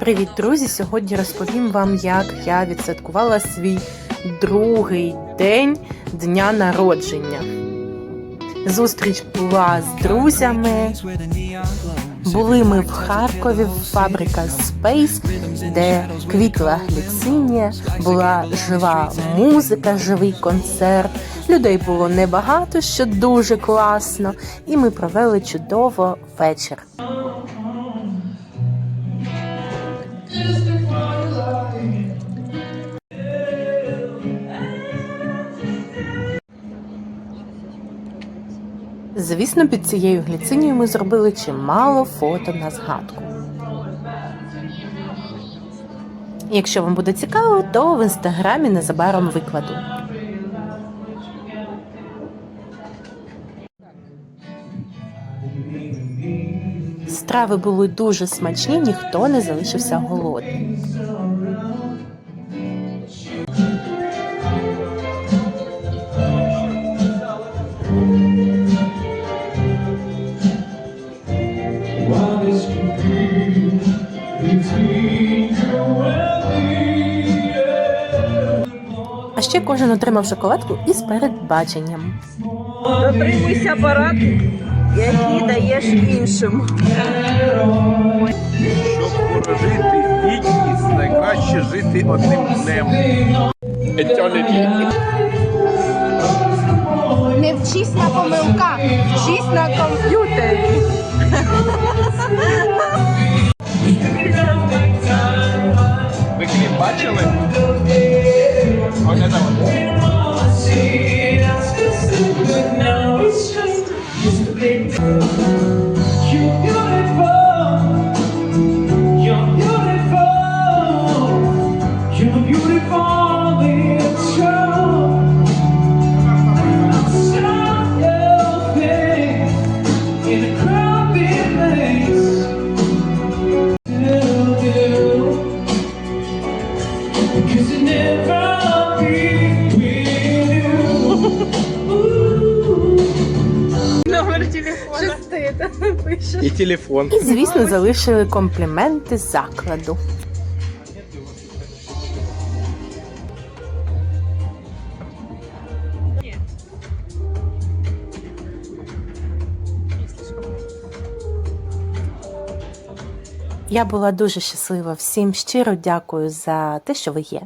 Привіт, друзі! Сьогодні розповім вам, як я відсвяткувала свій другий день дня народження. Зустріч була з друзями. Були ми в Харкові, фабрика Space, де квітла гліцинія, була жива музика, живий концерт. Людей було небагато, що дуже класно, і ми провели чудово вечір. Звісно, під цією гліцинією ми зробили чимало фото на згадку. Якщо вам буде цікаво, то в інстаграмі незабаром викладу. Страви були дуже смачні, ніхто не залишився голодним. What А ще кожен отримав шоколадку із передбаченням. Дотримуйся апарат, який даєш іншим. Щоб прожити гідність, найкраще жити одним днем. Не вчись на помилках, вчись на комп'ютері. Ви кліп бачили? Cause it never be І телефон. І, звісно, залишили компліменти закладу. Я була дуже щаслива. Всім щиро дякую за те, що ви є.